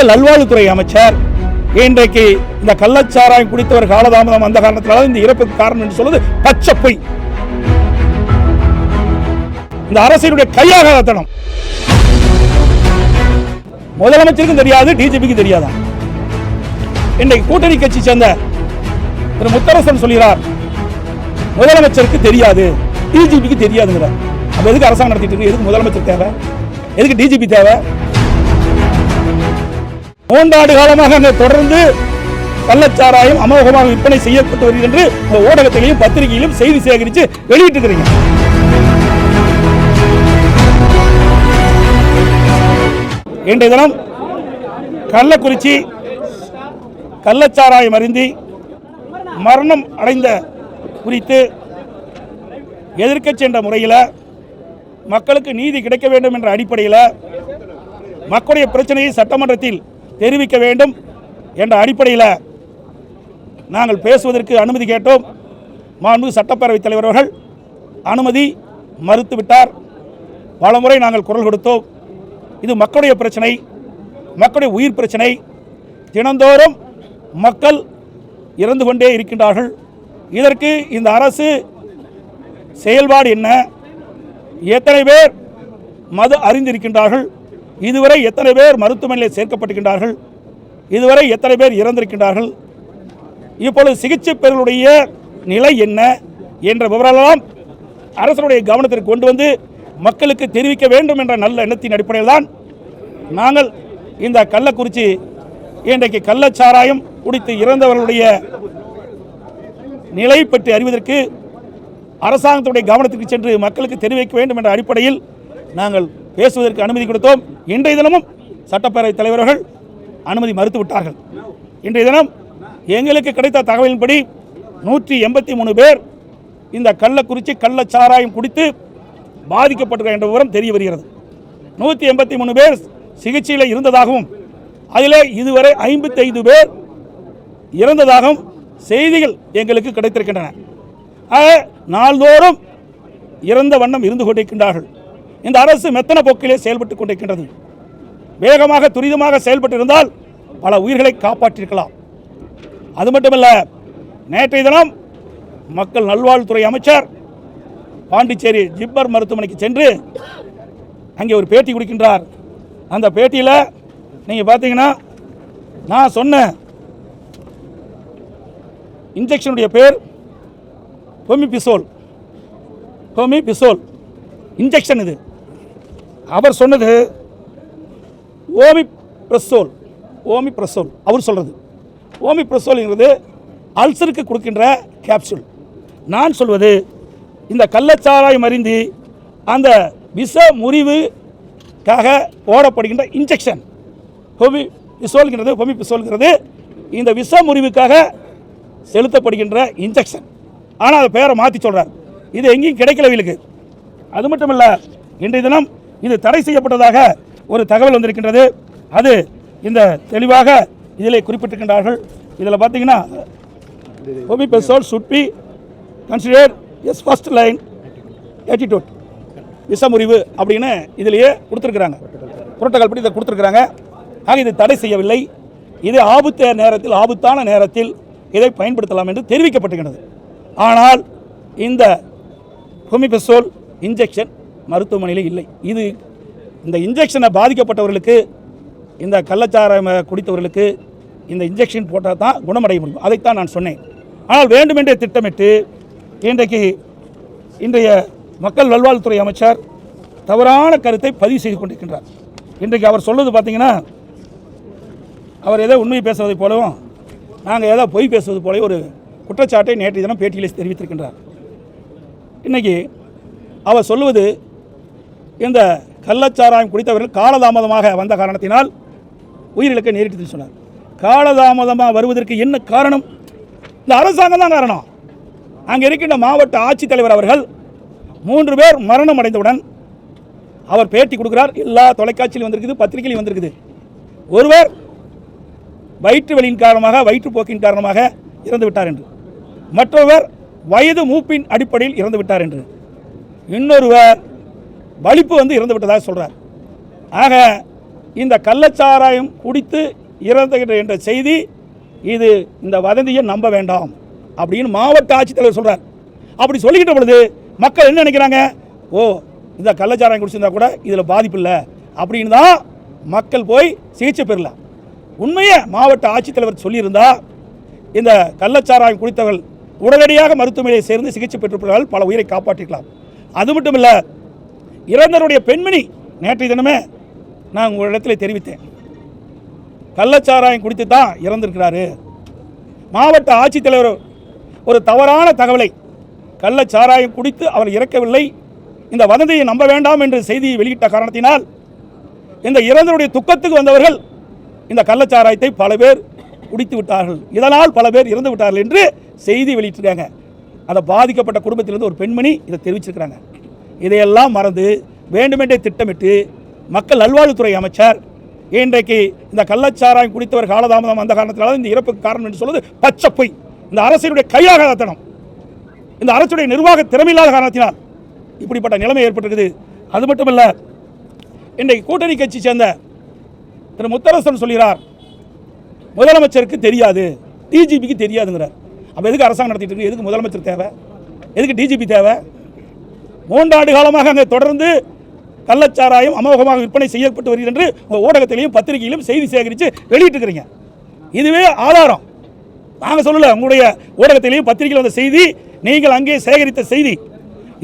மக்கள் நல்வாழ்வுத்துறை அமைச்சர். இன்றைக்கு இந்த கள்ளச்சாராயம் குடித்தவர் காலதாமதம் அந்த காரணத்தினால இந்த இறப்புக்கு காரணம் என்று சொல்வது பச்சை பொய். இந்த அரசினுடைய கையாகத்தனம் முதலமைச்சருக்கும் தெரியாது டிஜிபிக்கும் தெரியாதான் இன்றைக்கு கூட்டணி கட்சி சேர்ந்த திரு முத்தரசன் சொல்கிறார் முதலமைச்சருக்கு தெரியாது டிஜிபிக்கு தெரியாதுங்கிறார். அப்ப எதுக்கு அரசாங்கம் நடத்திட்டு இருக்கு? எதுக்கு முதலமைச்சர் தேவை? எதுக்கு டிஜிபி தேவை? மூன்றாண்டு காலமாக அங்கே தொடர்ந்து கள்ளச்சாராயம் அமோகமாக விற்பனை செய்யப்பட்டு வருகிறது என்று இந்த ஊடகத்திலையும் பத்திரிகையிலும் செய்தி சேகரித்து வெளியிட்டு இன்றைய தினம் கள்ளக்குறிச்சி கள்ளச்சாராயம் அருந்தி மரணம் அடைந்த குறித்து எதிர்க்கட்சி என்ற முறையில் மக்களுக்கு நீதி கிடைக்க வேண்டும் என்ற அடிப்படையில் மக்களுடைய பிரச்சனையை சட்டமன்றத்தில் தெரிவிக்க வேண்டும் என்ற அடிப்படையில் நாங்கள் பேசுவதற்கு அனுமதி கேட்டோம். மாண்பு சட்டப்பேரவைத் தலைவர் அவர்கள் அனுமதி மறுத்துவிட்டார். பலமுறை நாங்கள் குரல் கொடுத்தோம். இது மக்களுடைய பிரச்சனை மக்களுடைய உயிர் பிரச்சனை. தினந்தோறும் மக்கள் இறந்து கொண்டே இருக்கின்றார்கள். இதற்கு இந்த அரசு செயல்பாடு என்ன? எத்தனை பேர் மது அறிந்திருக்கின்றார்கள்? இதுவரை எத்தனை பேர் மருத்துவமனையில் சேர்க்கப்பட்டிருக்கின்றார்கள்? இதுவரை எத்தனை பேர் இறந்திருக்கின்றார்கள்? இப்பொழுது சிகிச்சை பெறுடைய நிலை என்ன என்ற விவரமெல்லாம் அரசனுடைய கவனத்திற்கு கொண்டு வந்து மக்களுக்கு தெரிவிக்க வேண்டும் என்ற நல்ல எண்ணத்தின் அடிப்படையில் தான் நாங்கள் இந்த கள்ளக்குறிச்சி இன்றைக்கு கள்ளச்சாராயம் குடித்து இறந்தவர்களுடைய நிலை பற்றி அறிவதற்கு அரசாங்கத்துடைய கவனத்துக்கு சென்று மக்களுக்கு தெரிவிக்க வேண்டும் என்ற அடிப்படையில் நாங்கள் பேசுவதற்கு அனுமதி கொடுத்தோம். இன்றைய தினமும் சட்டப்பேரவைத் தலைவர்கள் அனுமதி மறுத்து விட்டார்கள் இன்றைய தினம் எங்களுக்கு கிடைத்த தகவலின்படி நூற்றி எண்பத்தி மூணு பேர் இந்த கள்ளக்குறிச்சி கள்ளச்சாராயம் குடித்து பாதிக்கப்பட்டிருக்க என்ற விவரம் தெரிய வருகிறது. நூற்றி எண்பத்தி மூணு பேர் சிகிச்சையில் இருந்ததாகவும் அதில் இதுவரை ஐம்பத்தைந்து பேர் இறந்ததாகவும் செய்திகள் எங்களுக்கு கிடைத்திருக்கின்றன. நாள்தோறும் இறந்த வண்ணம் இருந்து கொண்டிருக்கின்றார்கள். இந்த அரசு மெத்தன போக்கிலே செயல்பட்டுக் கொண்டிருக்கின்றது. வேகமாக துரிதமாக செயல்பட்டு இருந்தால் பல உயிர்களை காப்பாற்றியிருக்கலாம் அது மட்டுமல்ல நேற்றைய தினம் மக்கள் நல்வாழ்வுத்துறை அமைச்சர் பாண்டிச்சேரி ஜிப்மர் மருத்துவமனைக்கு சென்று அங்கே ஒரு பேட்டி கொடுக்கின்றார். அந்த பேட்டியில் நீங்கள் பார்த்தீங்கன்னா நான் சொன்ன இன்ஜெக்ஷனுடைய பேர் ஹோமிபிசோல் ஹோமிபிசோல் இன்ஜெக்ஷன் இது. அவர் சொன்னது ஓமி பிரசோல் ஓமி பிரசோல் அவர் சொல்கிறது ஓமி பிரசோல்ங்கிறது அல்சருக்கு கொடுக்கின்ற கேப்சூல் நான் சொல்வது இந்த கள்ளச்சாராயம் அறிந்து அந்த விஷ முறிவுக்காக போடப்படுகின்ற இன்ஜெக்ஷன் ஹோமி பிசோல்கிறது ஹோமி பிசோல்கிறது இந்த விஷ முறிவுக்காக செலுத்தப்படுகின்ற இன்ஜெக்ஷன் ஆனால் அதை பேரை மாற்றி சொல்கிறார் இது எங்கேயும் கிடைக்கல வீலுக்கு அது மட்டும் இல்லை இன்றைய தினம் இது தடை செய்யப்பட்டதாக ஒரு தகவல் வந்திருக்கின்றது. அது இந்த தெளிவாக இதில் குறிப்பிட்டிருக்கின்றார்கள். இதில் பார்த்தீங்கன்னா ஹோமிபெசோல் should be considered as first line attitude விஷமுறிவு அப்படின்னு இதிலேயே கொடுத்துருக்குறாங்க. புரோட்டோகால் படி இதை கொடுத்துருக்குறாங்க. ஆக இது தடை செய்யவில்லை. இது ஆபத்த நேரத்தில் ஆபத்தான நேரத்தில் இதை பயன்படுத்தலாம் என்று தெரிவிக்கப்பட்டிருக்கிறது. ஆனால் இந்த ஹோமிபெசோல் இன்ஜெக்ஷன் மருத்துவமனையில் இல்லை. இது இந்த இன்ஜெக்ஷனை பாதிக்கப்பட்டவர்களுக்கு இந்த கள்ளச்சாரம் குடித்தவர்களுக்கு இந்த இன்ஜெக்ஷன் போட்டால் தான் குணமடைய முடியும். அதைத்தான் நான் சொன்னேன். ஆனால் வேண்டுமென்றே திட்டமிட்டு இன்றைக்கு இன்றைய மக்கள் நல்வாழ்வுத்துறை அமைச்சர் தவறான கருத்தை பதிவு செய்து கொண்டிருக்கின்றார். இன்றைக்கு அவர் சொல்வது பார்த்தீங்கன்னா அவர் ஏதோ உண்மை பேசுவதைப் போலவும் நாங்கள் ஏதோ பொய் பேசுவது போல ஒரு குற்றச்சாட்டை நேற்றைய தினம் பேட்டியில் தெரிவித்திருக்கின்றார். இன்றைக்கி அவர் சொல்லுவது இந்த கள்ளச்சாராயம் குடித்தவர்கள் காலதாமதமாக வந்த காரணத்தினால் உயிரிழக்க நேரிட்டதுன்னு சொன்னார். காலதாமதமாக வருவதற்கு என்ன காரணம்? இந்த அரசாங்கம் தான் காரணம். அங்கே இருக்கின்ற மாவட்ட ஆட்சித்தலைவர் அவர்கள் மூன்று பேர் மரணம் அடைந்தவுடன் அவர் பேட்டி கொடுக்கிறார். எல்லா தொலைக்காட்சியிலும் வந்திருக்குது பத்திரிகையிலும் வந்திருக்குது. ஒருவர் வயிற்று வலியின் காரணமாக வயிற்றுப்போக்கின் காரணமாக இறந்து விட்டார் என்று. மற்றொருவர் வயது மூப்பின் அடிப்படையில் இறந்து விட்டார் என்று. இன்னொருவர் வலிப்பு வந்து இறந்து விட்டதாக சொல்கிறார் ஆக இந்த கள்ளச்சாராயம் குடித்து இறந்துகின்ற என்ற செய்தி இது இந்த வதந்தியை நம்ப வேண்டாம் அப்படின்னு மாவட்ட ஆட்சித்தலைவர் சொல்கிறார் அப்படி சொல்லிக்கிட்ட பொழுது மக்கள் என்ன நினைக்கிறாங்க? ஓ இந்த கள்ளச்சாராயம் குடிச்சிருந்தா கூட இதில் பாதிப்பு இல்லை அப்படின்னு தான் மக்கள் போய் சிகிச்சை பெறலாம். உண்மையை மாவட்ட ஆட்சித்தலைவர் சொல்லியிருந்தா இந்த கள்ளச்சாராயம் குடித்தவர்கள் உடனடியாக மருத்துவமனையை சேர்ந்து சிகிச்சை பெற்றிருப்பார்கள் பல உயிரை காப்பாற்றிக்கலாம். அது மட்டும் இல்லை இறந்தருடைய பெண்மணி நேற்றைய தினமே நான் உங்களிடத்தில் தெரிவித்தேன். கள்ளச்சாராயம் குடித்து தான் இறந்திருக்கிறாரு. மாவட்ட ஆட்சித்தலைவர் ஒரு தவறான தகவலை கள்ளச்சாராயம் குடித்து அவர் இறக்கவில்லை. இந்த வதந்தியை நம்ப வேண்டாம் என்று செய்தியை வெளியிட்ட காரணத்தினால் இந்த இறந்தருடைய துக்கத்துக்கு வந்தவர்கள் இந்த கள்ளச்சாராயத்தை பல பேர் குடித்து விட்டார்கள். இதனால் பல பேர் இறந்து விட்டார்கள் என்று செய்தி வெளியிட்டிருக்காங்க. அதை பாதிக்கப்பட்ட குடும்பத்திலிருந்து ஒரு பெண்மணி இதை தெரிவிச்சிருக்கிறாங்க. இதையெல்லாம் மறந்து வேண்டுமென்றே திட்டமிட்டு மக்கள் நல்வாழ்வுத்துறை அமைச்சர் இன்றைக்கு இந்த கள்ளச்சாராயம் குடித்தவர் காலதாமதம் அந்த காரணத்தினால இந்த இறப்புக்கு காரணம் என்று சொல்வது பச்சை பொய் இந்த அரசினுடைய கையாகத்தனம் இந்த அரசுடைய நிர்வாக திறமையில்லாத காரணத்தினால் இப்படிப்பட்ட நிலைமை ஏற்பட்டிருக்குது. அது மட்டுமல்ல இன்றைக்கு கூட்டணி கட்சி சேர்ந்த திரு முத்தரசன் சொல்கிறார் முதலமைச்சருக்கு தெரியாது டிஜிபிக்கு தெரியாதுங்கிறார். அப்போ எதுக்கு அரசாங்கம் நடத்திட்டு இருக்கு? எதுக்கு முதலமைச்சர் தேவை? எதுக்கு டிஜிபி தேவை? மூன்றாண்டு காலமாக அங்கே தொடர்ந்து கள்ளச்சாராயம் அமோகமாக விற்பனை செய்யப்பட்டு வருகிறது என்று உங்கள் ஊடகத்திலையும் பத்திரிகையிலும் செய்தி சேகரித்து வெளியிட்டிருக்கிறீங்க. இதுவே ஆதாரம். நாங்கள் சொல்லலை உங்களுடைய ஊடகத்திலையும் பத்திரிகையில் வந்த செய்தி நீங்கள் அங்கே சேகரித்த செய்தி.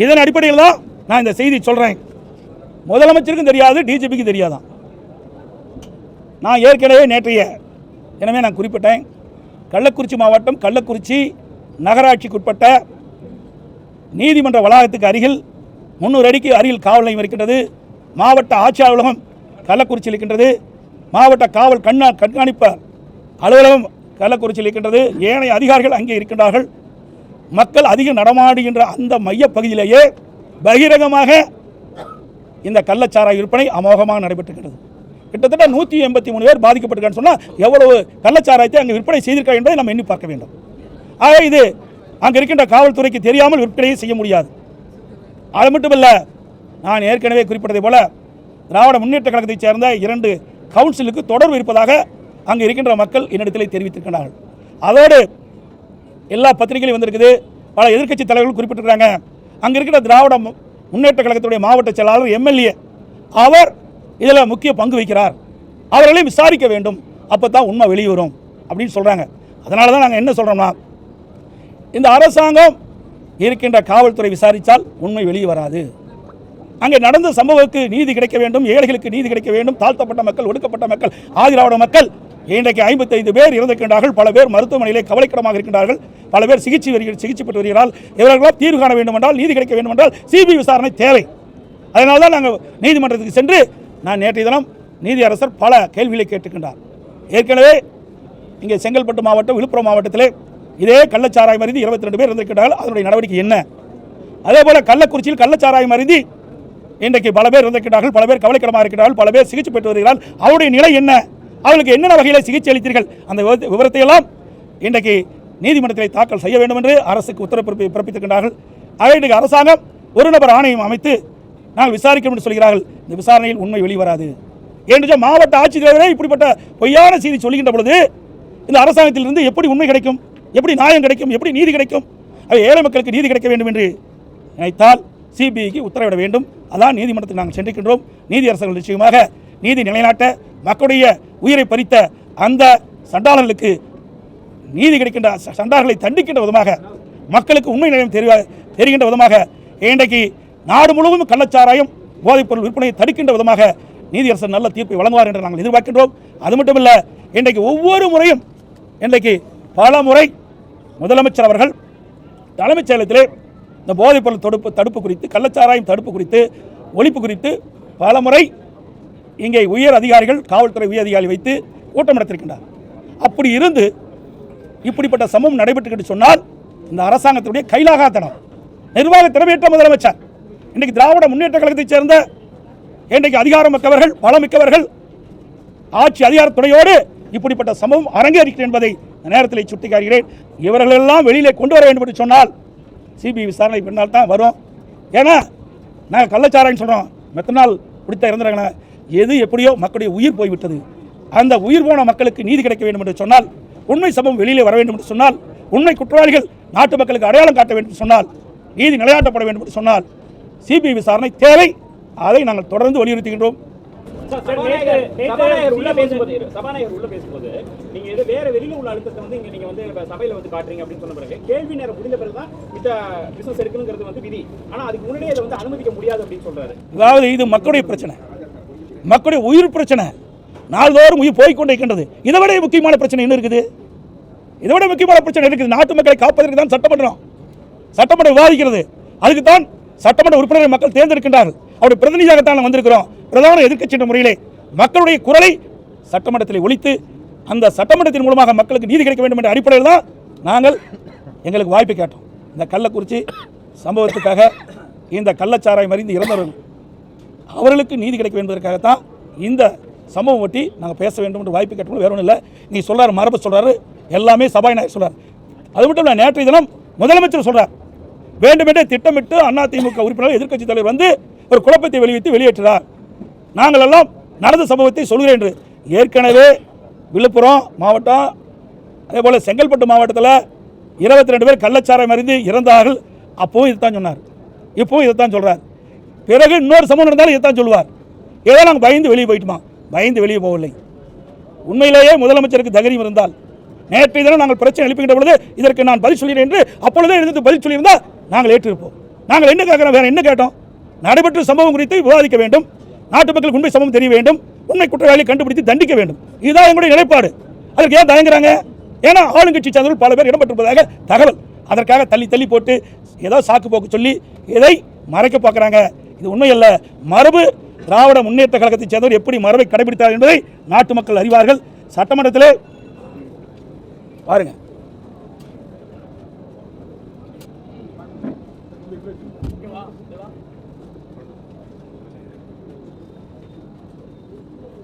இதன் அடிப்படையில் தான் நான் இந்த செய்தி சொல்கிறேன் முதலமைச்சருக்கும் தெரியாது டிஜிபிக்கும் தெரியாதான். நான் ஏற்கனவே நேற்றைய எனவே நான் குறிப்பிட்டேன் கள்ளக்குறிச்சி மாவட்டம் கள்ளக்குறிச்சி நகராட்சிக்குட்பட்ட நீதிமன்ற வளாகத்துக்கு அருகில் முந்நூறு அடிக்கு அருகில் காவல் நிலையம் இருக்கின்றது. மாவட்ட ஆட்சி அலுவலகம் கள்ளக்குறிச்சியில் இருக்கின்றது. மாவட்ட காவல் கண்ணா கண்காணிப்பு அலுவலகம் கள்ளக்குறிச்சியில் இருக்கின்றது. ஏனைய அதிகாரிகள் அங்கே இருக்கின்றார்கள். மக்கள் அதிகம் நடமாடுகின்ற அந்த மையப்பகுதியிலேயே பகிரங்கமாக இந்த கள்ளச்சாராய விற்பனை அமோகமாக நடைபெற்றுகிறது கிட்டத்தட்ட நூற்றி எண்பத்தி மூணு பேர் பாதிக்கப்பட்டிருக்கான்னு சொன்னால் எவ்வளவு கள்ளச்சாராயத்தை அங்கே விற்பனை செய்திருக்கா என்பதை நம்ம எண்ணி பார்க்க வேண்டும். ஆக இது அங்கே இருக்கின்ற காவல்துறைக்கு தெரியாமல் விற்பனையை செய்ய முடியாது. அது மட்டுமல்ல நான் ஏற்கனவே குறிப்பிட்டதை போல திராவிட முன்னேற்ற கழகத்தைச் சேர்ந்த இரண்டு கவுன்சிலுக்கு தொடர்பு இருப்பதாக அங்கே இருக்கின்ற மக்கள் என்னிடத்தில் தெரிவித்திருக்கிறார்கள். அதோடு எல்லா பத்திரிகையிலும் வந்திருக்குது. பல எதிர்க்கட்சி தலைவர்கள் குறிப்பிட்டிருக்கிறாங்க. அங்கே இருக்கிற திராவிட மு- முன்னேற்ற கழகத்துடைய மாவட்ட செயலாளர் எம்எல்ஏ அவர் இதில் முக்கிய பங்கு வகிக்கிறார். அவர்களையும் விசாரிக்க வேண்டும். அப்போ தான் உண்மை வெளியே வரும் அப்படின்னு சொல்கிறாங்க அதனால தான் நாங்கள் என்ன சொல்கிறோம்னா இந்த அரசாங்கம் இருக்கின்ற காவல்துறை விசாரித்தால் உண்மை வெளியே வராது. அங்கே நடந்த சம்பவத்துக்கு நீதி கிடைக்க வேண்டும் ஏழைகளுக்கு நீதி கிடைக்க வேண்டும் தாழ்த்தப்பட்ட மக்கள் ஒடுக்கப்பட்ட மக்கள் ஆதிராவிட மக்கள். இன்றைக்கு ஐம்பத்தைந்து பேர் இறந்திருக்கின்றார்கள் பல பேர் மருத்துவமனையிலே கவலைக்கிடமாக இருக்கின்றார்கள் பல பேர் சிகிச்சை வருகிற சிகிச்சை பெற்று வருகிறார்கள். இவர்களால் தீர்வு காண வேண்டும் என்றால் நீதி கிடைக்க வேண்டும் என்றால் சிபிஐ விசாரணை தேவை. அதனால தான் நாங்கள் நீதிமன்றத்துக்கு சென்று நான் நேற்றைய தினம் நீதியரசர் பல கேள்விகளை கேட்டுக்கின்றார். ஏற்கனவே இங்கே செங்கல்பட்டு மாவட்டம் விழுப்புரம் மாவட்டத்திலே இதே கள்ளச்சாராயம் அறிந்து இருபத்தி ரெண்டு பேர் இருந்திருக்கிறார்கள் அதனுடைய நடவடிக்கை என்ன? அதே போல கள்ளக்குறிச்சியில் கள்ளச்சாராயம் அறிந்து இன்றைக்கு பல பேர் இருந்திருக்கிறார்கள் பல பேர் கவலைக்கிடமாக இருக்கிறார்கள் பல பேர் சிகிச்சை பெற்று வருகிறார்கள். அவருடைய நிலை என்ன? அவர்களுக்கு என்னென்ன வகையில் சிகிச்சை அளித்தீர்கள்? அந்த விவரத்தை- எல்லாம் இன்றைக்கு நீதிமன்றத்தில் தாக்கல் செய்ய வேண்டும் என்று அரசுக்கு உத்தரவு பிறப்பி- பிறப்பித்திருக்கிறார்கள் ஆக இன்றைக்கு அரசாங்கம் ஒரு நபர் ஆணையம் அமைத்து நாங்கள் விசாரிக்கிறோம் என்று சொல்கிறார்கள். இந்த விசாரணையில் உண்மை வெளிவராது என்று மாவட்ட ஆட்சித்தலைவரே இப்படிப்பட்ட பொய்யான செய்தி சொல்கின்ற பொழுது இந்த அரசாங்கத்திலிருந்து எப்படி உண்மை கிடைக்கும்? எப்படி நியாயம் கிடைக்கும்? எப்படி நீதி கிடைக்கும்? அவை ஏழை மக்களுக்கு நீதி கிடைக்க வேண்டும் என்று நினைத்தால் சிபிஐக்கு உத்தரவிட வேண்டும். அதான் நீதிமன்றத்தில் நாங்கள் சென்றிருக்கின்றோம். நீதியரசர்கள் நிச்சயமாக நீதி நிலைநாட்ட மக்களுடைய உயிரை பறித்த அந்த சண்டாளர்களுக்கு நீதி கிடைக்கின்ற சண்டார்களை தண்டிக்கின்ற விதமாக மக்களுக்கு உண்மை நிலையம் தெரிய தெரிகின்ற விதமாக இன்றைக்கு நாடு முழுவதும் கள்ளச்சாராயம் போதைப்பொருள் விற்பனையை தடுக்கின்ற விதமாக நீதியரசர் நல்ல தீர்ப்பை வழங்குவார் என்று நாங்கள் எதிர்பார்க்கின்றோம். அது மட்டுமல்ல இன்றைக்கு ஒவ்வொரு முறையும் இன்றைக்கு பல முறை முதலமைச்சர் அவர்கள் தலைமைச் செயலத்திலே இந்த போதைப்பொருள் தடுப்பு தடுப்பு குறித்து கள்ளச்சாராயம் தடுப்பு குறித்து ஒழிப்பு குறித்து பல முறை இங்கே உயர் அதிகாரிகள் காவல்துறை உயர் அதிகாரி வைத்து கூட்டம் நடத்திருக்கின்றார் அப்படி இருந்து இப்படிப்பட்ட சம்பவம் நடைபெற்றுக்கிட்டு சொன்னால் இந்த அரசாங்கத்தினுடைய கைலாகாத்தனம் நிர்வாக திறமையற்ற முதலமைச்சர் இன்றைக்கு திராவிட முன்னேற்ற கழகத்தைச் சேர்ந்த இன்றைக்கு அதிகாரம் மிக்கவர்கள் பலமிக்கவர்கள் ஆட்சி அதிகாரத்துறையோடு இப்படிப்பட்ட சம்பவம் அரங்கேறிக்கிறது என்பதை இந்த நேரத்தில் சுட்டிக்காட்டுகிறேன். இவர்களெல்லாம் வெளியிலே கொண்டு வர வேண்டும் என்று சொன்னால் சிபிஐ விசாரணை பின்னால் தான் வரும். ஏன்னா நாங்கள் கள்ளச்சாரான்னு சொல்கிறோம் மெத்தனால் பிடித்த இறந்துறாங்கன்னா எது எப்படியோ மக்களுடைய உயிர் போய்விட்டது. அந்த உயிர் போன மக்களுக்கு நீதி கிடைக்க வேண்டும் என்று சொன்னால் உண்மை சம்பவம் வெளியிலே வர வேண்டும் என்று சொன்னால் உண்மை குற்றவாளிகள் நாட்டு மக்களுக்கு அடையாளம் காட்ட வேண்டும் என்று சொன்னால் நீதி நிலையாட்டப்பட வேண்டும் என்று சொன்னால் சிபிஐ விசாரணை தேவை. அதை நாங்கள் தொடர்ந்து வலியுறுத்துகின்றோம். சபாநாயகர் உள்ள பேசும்போது சபாநாயகர் உள்ள பேசும்போது நீங்க ஏதோ வேற வெளியில உள்ள அழுத்தத்தை வந்து இங்க நீங்க வந்து சபையில வந்து காட்டுறீங்க அப்படின்னு சொன்ன பிறகு கேள்வி நேரம் முடிந்த பிறகுதான் மித்த பிசினஸ் எடுக்கணுங்கிறது வந்து விதி. ஆனா அதுக்கு முன்னாடியே இதை வந்து அனுமதிக்க முடியாது அப்படின்னு சொல்றாரு. அதாவது இது மக்களுடைய பிரச்சனை. மக்களுடைய உயிர் பிரச்சனை. நாள்தோறும் உயிர் போய்க்கொண்டே இருக்கின்றது. இதை விட முக்கியமான பிரச்சனை என்ன இருக்குது? இதை விட முக்கியமான பிரச்சனை இருக்குது? நாட்டு மக்களை காப்பதற்கு தான் சட்டமன்றம் சட்டமன்றம் விவாதிக்கிறது. அதுக்கு தான் சட்டமன்ற உறுப்பினர்கள் மக்கள் தேர்ந்தெடுக்கின்றார்கள். அவருடைய பிரதிநிதியாகத்தான் நாங்கள் வந்திருக்கிறோம். பிரதான எதிர்க்கட்சி முறையிலே மக்களுடைய குரலை சட்டமன்றத்தில் ஒழித்து அந்த சட்டமன்றத்தின் மூலமாக மக்களுக்கு நீதி கிடைக்க வேண்டும் என்ற அடிப்படையில் தான் நாங்கள் எங்களுக்கு வாய்ப்பு கேட்டோம். இந்த கள்ளக்குறிச்சி சம்பவத்துக்காக இந்த கள்ளச்சாராயம் மறிந்து இறந்தவர்கள் அவர்களுக்கு நீதி கிடைக்க என்பதற்காகத்தான் இந்த சம்பவம் ஒட்டி நாங்கள் பேச வேண்டும் என்று வாய்ப்பு கேட்டோம். வேற ஒன்றும் இல்லை. நீ சொல்கிறார் மரபு சொல்கிறாரு எல்லாமே சபாநாயகர் சொல்கிறார் அது மட்டும் இல்லை நேற்றைய தினம் முதலமைச்சர் சொல்கிறார் வேண்டுமென்றே திட்டமிட்டு அதிமுக உறுப்பினர் எதிர்க்கட்சி தலைவர் வந்து ஒரு குழப்பத்தை வெளியிட்டு வெளியேற்றினார். நாங்கள் எல்லாம் நடந்த சம்பவத்தை சொல்கிறேன் என்று. ஏற்கனவே விழுப்புரம் மாவட்டம் அதே போல் செங்கல்பட்டு மாவட்டத்தில் இருபத்தி ரெண்டு பேர் கள்ளச்சாரம் அறிந்து இறந்தார்கள். அப்பவும் இதுதான் சொன்னார். இப்பவும் இதைத்தான் சொல்கிறார் பிறகு இன்னொரு சம்பவம் நடந்தாலும் இதைத்தான் சொல்லுவார். ஏதோ நாங்கள் பயந்து வெளியே போயிட்டுமா? பயந்து வெளியே போகவில்லை. உண்மையிலேயே முதலமைச்சருக்கு தைரியம் இருந்தால் நேற்றைய தினம் நாங்கள் பிரச்சனை எழுப்புகின்ற பொழுது இதற்கு நான் பதில் சொல்கிறேன் என்று அப்பொழுதே எழுந்து பதில் சொல்லியிருந்தால் நாங்கள் ஏற்றிருப்போம். நாங்கள் என்ன கேட்குறோம்? வேறு என்ன கேட்டோம்? நடைபெற்ற சம்பவம் குறித்து விவாதிக்க வேண்டும். நாட்டு மக்களுக்கு உண்மை சம்பவம் தெரிய வேண்டும். உண்மை குற்றவாளியை கண்டுபிடித்து தண்டிக்க வேண்டும். இதுதான் எங்களுடைய நிலைப்பாடு. அதற்கு ஏன் தயங்குறாங்க? ஏன்னா ஆளுங்கட்சி சார்ந்தவர்கள் பல பேர் இடம்பெற்றிருப்பதாக தகவல். அதற்காக தள்ளி தள்ளி போட்டு ஏதோ சாக்கு போக்கு சொல்லி இதை மறைக்க பார்க்குறாங்க. இது உண்மையல்ல. மரபு திராவிட முன்னேற்ற கழகத்தைச் சேர்ந்தவர் எப்படி மரபை கடைபிடித்தார் என்பதை நாட்டு மக்கள் அறிவார்கள். சட்டமன்றத்திலே பாருங்க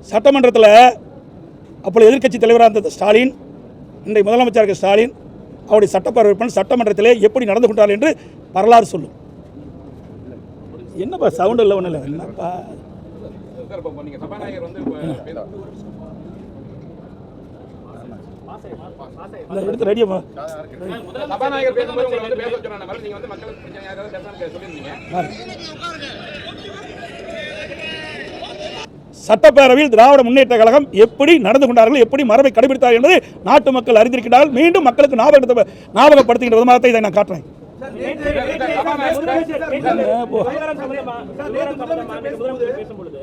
சட்டமன்றத்தில் அப்பொழுது எதிர்க்கட்சி தலைவராக இருந்த ஸ்டாலின் இன்றைய முதலமைச்சர் ஸ்டாலின் அவருடைய சட்டப்பேரவை உறுப்பினர் சட்டமன்றத்திலே எப்படி நடந்து கொண்டார் என்று வரலாறு சொல்லும் என்னப்பா சவுண்ட் இல்லை ஒன்றும் இல்லை என்னப்பா சார் இப்போ நீங்க சபாநாயகர் வந்து இப்ப பேச- இந்த எடுத்து ரெடியாக சபாநாயகர் பேசும்போது உங்களை வந்து பேச மாதிரி நீங்க வந்து மக்களுக்கு பிரச்சனை யாராவது பேசணும்னு சொல்லியிருந்தீங்க சட்டப்பேரவையில் திராவிட முன்னேற்ற கழகம் எப்படி நடந்து கொண்டார்கள் எப்படி மரபை கடைபிடித்தார்கள் என்பதை நாட்டு மக்கள் அறிந்திருக்கிறார்கள் மீண்டும் மக்களுக்கு ஞாபகப்படுத்த ஞாபகப்படுத்துகின்ற விதமாக இதை நான் காட்டுறேன் பேசும்பொழுது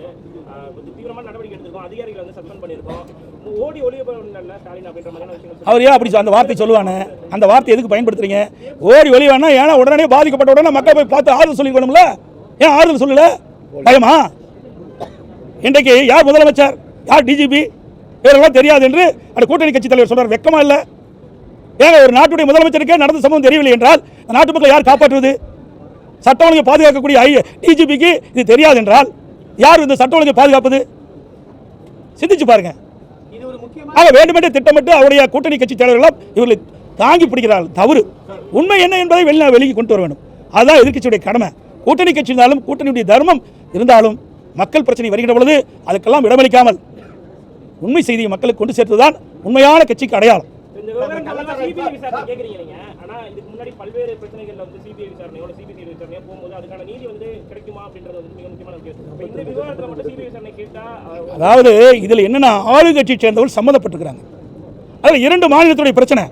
தீவிரமான நடவடிக்கை எடுத்திருக்கோம். அதிகாரிகளை வந்து சஸ்பெண்ட் பண்ணியிருக்கோம். ஓடி ஒளிய ஸ்டாலின் அப்படின்ற மாதிரியான விஷயங்கள் அவர் ஏன் அப்படி அந்த வார்த்தை சொல்லுவானே? அந்த வார்த்தை எதுக்கு பயன்படுத்துறீங்க? ஓடி வெளியே ஏன்னா உடனே பாதிக்கப்பட்ட உடனே மக்கள் போய் பார்த்து ஆறுதல் சொல்லிக்கணும்ல ஏன் ஆறுதல் சொல்லல? பயமா? இன்றைக்கு யார் முதலமைச்சர்? யார் டிஜிபி இவரெல்லாம் தெரியாது என்று அந்த கூட்டணி கட்சி தலைவர் சொல்றார். வெக்கமா இல்லை. ஏங்க ஒரு நாட்டுடைய முதலமைச்சருக்கே நடந்த சம்பவம் தெரியவில்லை என்றால் அந்த நாட்டு மக்களை யார் காப்பாற்றுவது? சட்டம் ஒழுங்கை பாதுகாக்கக்கூடிய ஐ டிஜிபிக்கு இது தெரியாது என்றால் யார் இந்த சட்ட ஒழுங்கை பாதுகாப்பது? சிந்திச்சு பாருங்க. ஆக வேண்டுமென்றே திட்டமிட்டு அவருடைய கூட்டணி கட்சி தலைவர்களும் இவர்களை தாங்கி பிடிக்கிறார்கள். தவறு. உண்மை என்ன என்பதை வெளியே வெளியே கொண்டு வர வேண்டும். அதுதான் எதிர்க்கட்சியுடைய கடமை. கூட்டணி கட்சி இருந்தாலும் கூட்டணியுடைய தர்மம் இருந்தாலும் மக்கள் பிரச்சனை வருகின்ற பொழுது அதுக்கெல்லாம் இடமளிக்காமல் உண்மை செய்தியை மக்களுக்கு கொண்டு சேர்த்துதான் உண்மையான கட்சிக்கு அடையாளம். கேக்குறீங்க ஆனா இதுக்கு முன்னாடி பல்வேறு பிரச்சனைகள்ல வந்து சிபிஐ விசாரணையோட சிபிசிஐ விசாரணையோ போகும்போது அதுக்கான நீதி வந்து கிடைக்குமா அப்படின்றது வந்து மிக முக்கியமான விஷயம். இப்ப இந்த விவகாரத்துல மட்டும் சிபிஐ விசாரணை கேட்டா அஹ், அதாவது இதில் என்னென்னா சேர்ந்தவர்கள் சம்மந்தப்பட்டிருக்கிறாங்க? அதில் இரண்டு மாநிலத்துடைய பிரச்சனை.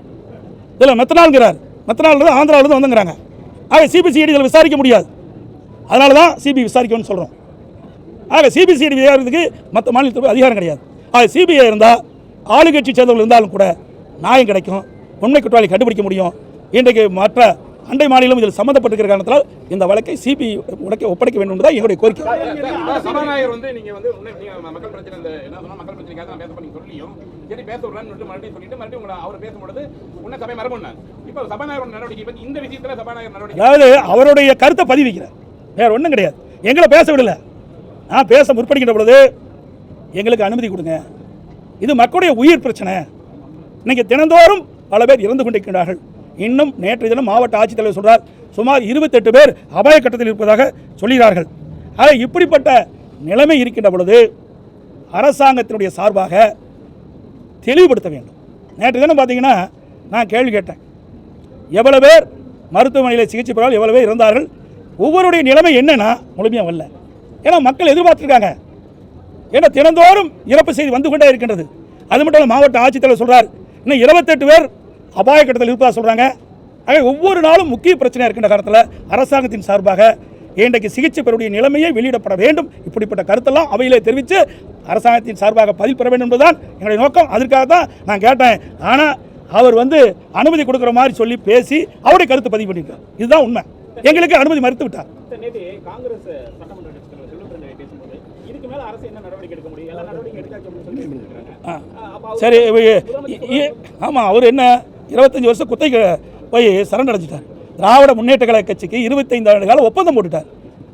இதில் மெத்தனால்ங்கிறார் மெத்தனால் ஆந்திராவிலிருந்து வந்துங்கிறாங்க. ஆக சிபிசிஐடி இதில் விசாரிக்க முடியாது. அதனால தான் சிபிஐ விசாரிக்கணும்னு சொல்கிறோம் ஆக சிபிசிஐடி விசாரிக்கிறதுக்கு மற்ற மாநிலத்துக்கு அதிகாரம் கிடையாது. ஆக சிபிஐ இருந்தால் ஆளுங்கட்சி சேர்ந்தவர்கள் இருந்தாலும் கூட நியாயம் கிடைக்கும் உண்மை குற்றவாளி கண்டுபிடிக்க முடியும். இன்றைக்கு மற்ற அண்டை மாநிலம் இதில் சம்மந்தப்பட்டிருக்கிற காரணத்தால் இந்த வழக்கை சிபிஐ உடைக்க ஒப்படைக்க வேண்டும் என்பதுதான் எங்களுடைய கோரிக்கை. சபாநாயகர் வந்து நீங்க வந்து சரி பேச சொல்லிட்டு மறுபடியும் சொல்லிட்டு மறுபடியும் அவர் பேசும்பொழுது உன்னை சபை மரபுனார் இப்போ சபாநாயகர் நடவடிக்கை இந்த விஷயத்துல சபாநாயகர் நடவடிக்கை அதாவது அவருடைய கருத்தை பதிவு வைக்கிறார் வேற ஒன்றும் கிடையாது. எங்களை பேச விடல. நான் பேச முற்படுகின்ற பொழுது எங்களுக்கு அனுமதி கொடுங்க. இது மக்களுடைய உயிர் பிரச்சனை. இன்னைக்கு தினந்தோறும் பல பேர் இறந்து கொண்டிருக்கிறார்கள் இன்னும் நேற்று தினம் மாவட்ட ஆட்சித்தலைவர் சொல்கிறார் சுமார் இருபத்தெட்டு பேர் அபாய கட்டத்தில் இருப்பதாக சொல்கிறார்கள். ஆக இப்படிப்பட்ட நிலைமை இருக்கின்ற பொழுது அரசாங்கத்தினுடைய சார்பாக தெளிவுபடுத்த வேண்டும். நேற்று தினம் பார்த்தீங்கன்னா நான் கேள்வி கேட்டேன். எவ்வளவு பேர் மருத்துவமனையில் சிகிச்சை பெறால் எவ்வளவு பேர் இருந்தார்கள் ஒவ்வொருடைய நிலைமை என்னன்னா முழுமையாக வரல. ஏன்னா மக்கள் எதிர்பார்த்துருக்காங்க. ஏன்னா தினந்தோறும் இறப்பு செய்தி வந்து கொண்டே இருக்கின்றது. அது மட்டும் இல்லை மாவட்ட ஆட்சித்தலைவர் சொல்கிறார் இன்னும் இருபத்தெட்டு பேர் அபாய கட்டத்தில் இருப்பதாக சொல்கிறாங்க ஆக ஒவ்வொரு நாளும் முக்கிய பிரச்சனையாக இருக்கின்ற காலத்தில் அரசாங்கத்தின் சார்பாக இன்றைக்கு சிகிச்சை பெறக்கூடிய நிலைமையை வெளியிடப்பட வேண்டும். இப்படிப்பட்ட கருத்தெல்லாம் அவையிலே தெரிவித்து அரசாங்கத்தின் சார்பாக பதில் பெற வேண்டும் என்பதுதான் எங்களுடைய நோக்கம். அதற்காக தான் நான் கேட்டேன். ஆனால் அவர் வந்து அனுமதி கொடுக்குற மாதிரி சொல்லி பேசி அவருடைய கருத்து பதிவு பண்ணியிருக்கார். இதுதான் உண்மை. எங்களுக்கு அனுமதி மறுத்து விட்டார். காங்கிரஸ் இதுக்கு மேல அரசு என்ன நடவடிக்கை எடுக்க முடியும்? எல்லா நடவடிக்கை எடுக்காச்சு சரி ஆமாம் அவர் என்ன இருபத்தஞ்சி வருஷம் குத்தகை போய் சரண் அடைஞ்சிட்டார். திராவிட முன்னேற்ற கழக கட்சிக்கு இருபத்தைந்து ஆண்டு காலம் ஒப்பந்தம் போட்டுட்டார்.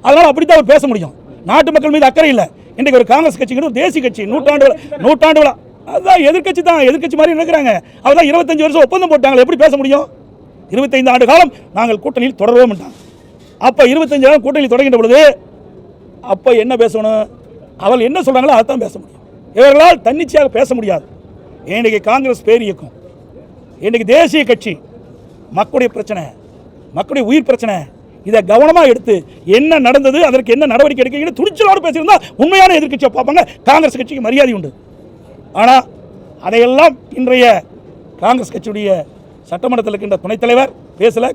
அதனால் அப்படி தான் அவர் பேச முடியும். நாட்டு மக்கள் மீது அக்கறை இல்லை. இன்றைக்கு ஒரு காங்கிரஸ் கட்சிங்கிறது ஒரு தேசிய கட்சி. நூற்றாண்டு நூற்றாண்டு விழா அதுதான் எதிர்க்கட்சி தான். எதிர்க்கட்சி மாதிரி நினைக்கிறாங்க அவர் தான் இருபத்தஞ்சி வருஷம் ஒப்பந்தம் போட்டாங்க எப்படி பேச முடியும்? இருபத்தைந்து ஆண்டு காலம் நாங்கள் கூட்டணியில் தொடர்வோம் அப்போ இருபத்தஞ்சு ஆண்டு கூட்டணியில் தொடங்கின்ற பொழுது அப்போ என்ன பேசணும்? அவள் என்ன சொல்கிறாங்களோ அதை தான் பேச முடியும். இவர்களால் தன்னிச்சையாக பேச முடியாது. இன்றைக்கு காங்கிரஸ் பேர் இயக்கம். இன்றைக்கு தேசிய கட்சி மக்களுடைய பிரச்சனை மக்களுடைய உயிர் பிரச்சனை இதை கவனமாக எடுத்து என்ன நடந்தது அதற்கு என்ன நடவடிக்கை எடுக்கீங்கன்னு துணிச்சலோடு பேசியிருந்தா உண்மையான எதிர்கட்சியை பார்ப்பாங்க. காங்கிரஸ் கட்சிக்கு மரியாதை உண்டு. ஆனால் அதையெல்லாம் இன்றைய காங்கிரஸ் கட்சியுடைய சட்டமன்றத்தில் இருக்கின்ற துணைத் தலைவர்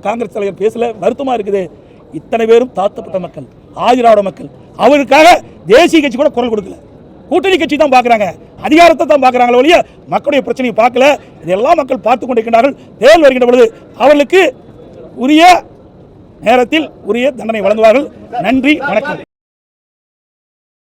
காங்கிரஸ் தலைவர் பேசல வருத்தமாக இருக்குது. இத்தனை பேரும் தாழ்த்தப்பட்ட மக்கள் ஆதிராவிட மக்கள். அவருக்காக தேசிய கட்சி கூட குரல் கொடுக்கல. கூட்டணி கட்சி தான் பார்க்குறாங்க. அதிகாரத்தை தான் பார்க்குறாங்களே ஒழிய மக்களுடைய பிரச்சனையை பார்க்கல. இதெல்லாம் மக்கள் பார்த்து கொண்டிருக்கிறார்கள் தேர்தல் வருகின்ற பொழுது அவர்களுக்கு உரிய நேரத்தில் உரிய தண்டனை வழங்குவார்கள். நன்றி வணக்கம்.